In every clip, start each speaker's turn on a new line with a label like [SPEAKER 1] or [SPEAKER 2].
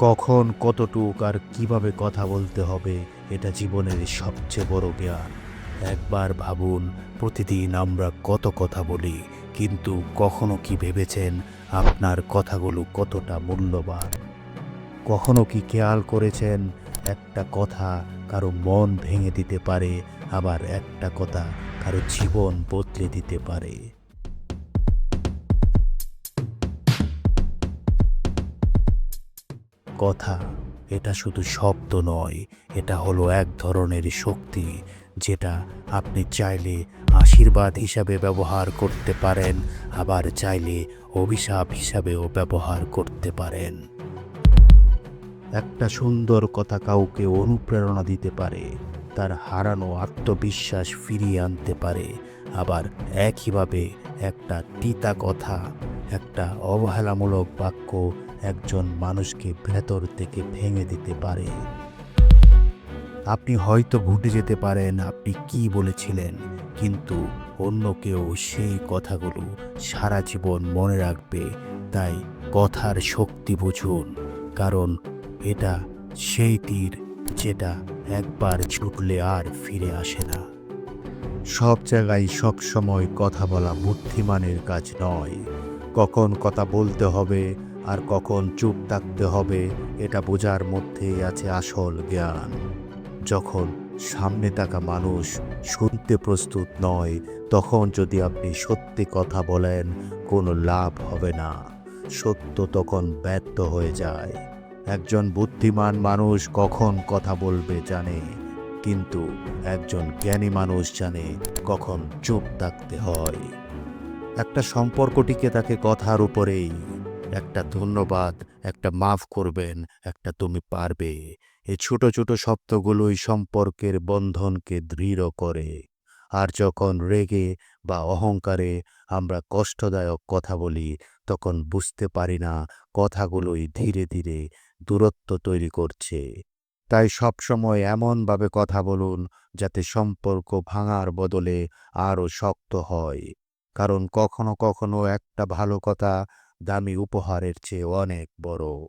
[SPEAKER 1] কখন কতটুক আর কীভাবে কথা বলতে হবে, এটা জীবনের সবচেয়ে বড় জ্ঞান। একবার ভাবুন, প্রতিদিন আমরা কত কথা বলি, কিন্তু কখনো কি ভেবেছেন আপনার কথাগুলো কতটা মূল্যবান? কখনো কি খেয়াল করেছেন একটা কথা কারও মন ভেঙে দিতে পারে, আবার একটা কথা কারও জীবন বদলে দিতে পারে? কথা। এটা শুধু শব্দ নয়, এটা হলো এক ধরনের শক্তি যেটা আপনি চাইলে আশীর্বাদ হিসাবে ব্যবহার করতে পারেন, আবার চাইলে অভিশাপ হিসাবেও ব্যবহার করতে পারেন। একটা সুন্দর কথা কাউকে অনুপ্রেরণা দিতে পারে, তার হারানো আত্মবিশ্বাস ফিরিয়ে আনতে পারে, আবার একইভাবে একটা তিতা কথা, একটা অবহেলামূলক বাক্য একজন মানুষকে ভেতর থেকে ভেঙে দিতে পারে। আপনি হয়তো ভুলে যেতে পারেন, আপনি কি বলেছিলেন, কিন্তু অন্য কেউ সেই কথাগুলো সারা জীবন মনে রাখবে। তাই কথার শক্তি বুঝুন, কারণ এটা সেই তীর যেটা একবার ছুটলে আর ফিরে আসে না। সব জায়গায় সবসময় কথা বলা বুদ্ধিমানের কাজ নয়। কখন কথা বলতে হবে আর কখন চুপ থাকতে হবে এটা বোঝার মধ্যেই আছে আসল জ্ঞান। যখন সামনে থাকা মানুষ শুনতে প্রস্তুত নয়, তখন যদি আপনি সত্যি কথা বলেন, কোনো লাভ হবে না। সত্য তখন ব্যর্থ হয়ে যায়। একজন বুদ্ধিমান মানুষ কখন কথা বলবে জানে, কিন্তু একজন জ্ঞানী মানুষ জানে কখন চুপ থাকতে হয়। একটা সম্পর্ক টিকে থাকে কথার উপরেই একটা ধন্যবাদ, একটা মাফ করবেন, একটা তুমি পারবে। এই ছোট ছোট শব্দগুলোই সম্পর্কের বন্ধনকে দৃঢ় করে। আর যখন রেগে বা অহংকারে আমরা কষ্টদায়ক কথা বলি, তখন বুঝতে পারি না কথাগুলোই ধীরে ধীরে দূরত্ব তৈরি করছে। তাই সবসময় এমনভাবে কথা বলুন, যাতে সম্পর্ক ভাঙার বদলে আরও শক্ত হয়। কারণ কখনো কখনো একটা ভালো কথা দামি উপহারের চেয়ে অনেক বড়।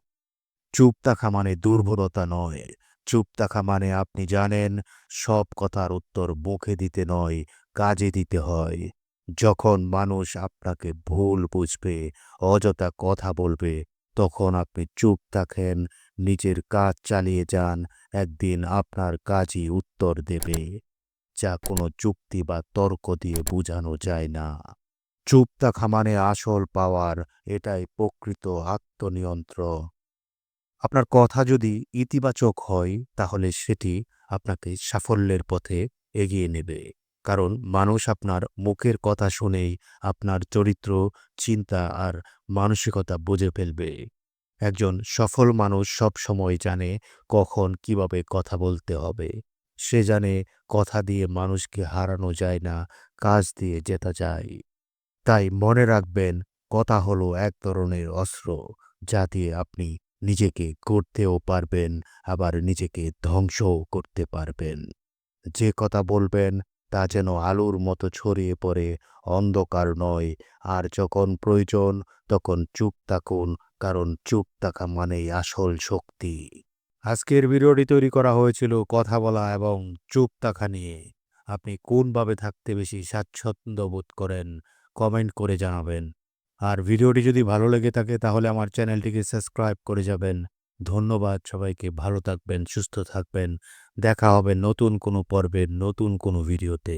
[SPEAKER 1] চুপ থাকা মানে দুর্বলতা নয়। চুপ থাকা মানে আপনি জানেন, সব কথার উত্তর মুখে দিতে নয়, কাজে দিতে হয়। যখন মানুষ আপনাকে ভুল বুঝবে, অযথা কথা বলবে, তখন আপনি চুপ থাকেন, নিজের কাজ চালিয়ে যান, একদিন আপনার কাজই উত্তর দেবে। যা কোনো চুক্তি বা তর্ক দিয়ে বোঝানো যায় না। চুপ থাকা মানে আসল পাওয়ার, এটাই প্রকৃত আত্মনিয়ন্ত্র আপনার কথা যদি ইতিবাচক হয়, তাহলে সেটি আপনাকে সাফল্যের পথে এগিয়ে নেবে। কারণ মানুষ আপনার মুখের কথা শুনেই আপনার চরিত্র, চিন্তা আর মানসিকতা বুঝে ফেলবে। একজন সফল মানুষ সব সময় জানে কখন কীভাবে কথা বলতে হবে। সে জানে কথা দিয়ে মানুষকে হারানো যায় না, কাজ দিয়ে জেতা যায় তাই মনে রাখবেন, কথা হলো এক ধরনের অস্ত্র যা দিয়ে আপনি নিজেকে করতেও পারবেন, আবার নিজেকে ধ্বংসও করতে পারবেন। যে কথা বলবেন, তা যেন আলোর মতো ছড়িয়ে পড়ে, অন্ধকার নয়, আর যখন প্রয়োজন, তখন চুপ থাকুন, কারণ চুপ থাকা মানেই আসল শক্তি। আজকের ভিডিওটি তৈরি করা হয়েছিল কথা বলা এবং চুপ থাকা নিয়ে। আপনি কোনভাবে থাকতে বেশি স্বাচ্ছন্দ্য বোধ করেন কমেন্ট করে জানাবেন। আর ভিডিওটি যদি ভালো লেগে থাকে তাহলে আমার চ্যানেলটিকে সাবস্ক্রাইব করে যাবেন। ধন্যবাদ সবাইকে, ভালো থাকবেন, সুস্থ থাকবেন। দেখা হবে নতুন কোনো পর্বের নতুন কোনো ভিডিওতে।